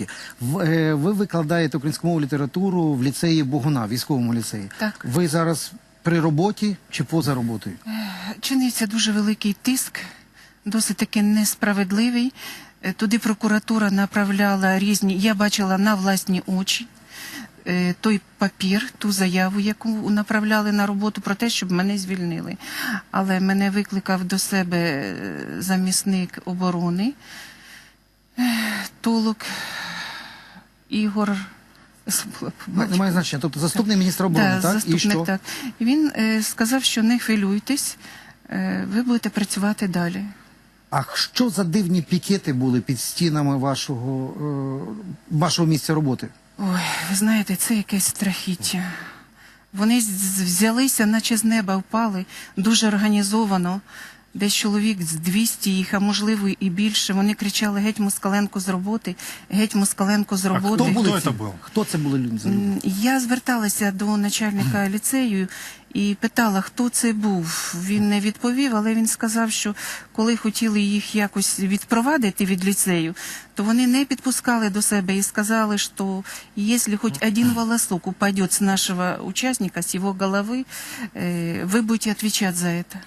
Е, Ви викладаєте українську мову літературу в ліцеї Богуна, військовому ліцеї. Так. Ви зараз при роботі чи поза роботою? Чинився дуже великий тиск, досить таки несправедливий. Е, Туди прокуратура направляла різні. Я бачила на власні очі е, той папір, ту заяву, яку направляли на роботу про те, щоб мене звільнили. Але мене викликав до себе е, замісник оборони е, Толок Ігор. Ну, немає значення. Тобто заступник міністра оборони, Да, так? заступник, І що? так. І Він е, сказав, що не хвилюйтесь, е, ви будете працювати далі. А що за дивні пікети були під стінами вашого, е, вашого місця роботи? Ой, ви знаєте, це якесь страхіття. Вони взялися, наче з неба впали, дуже організовано. Десь чоловік з 200 їх, а можливо і більше. Вони кричали геть Москаленко з роботи, геть Москаленко з роботи. Хто були Хто це був? Хто це були люди? Я зверталася до начальника ліцею і питала, хто це був. Він не відповів, але він сказав, що коли хотіли їх якось відпровадити від ліцею, то вони не підпускали до себе і сказали, що якщо хоч один волосок упадет з нашого учасника, з його голови, е, ви будете відповідати за це.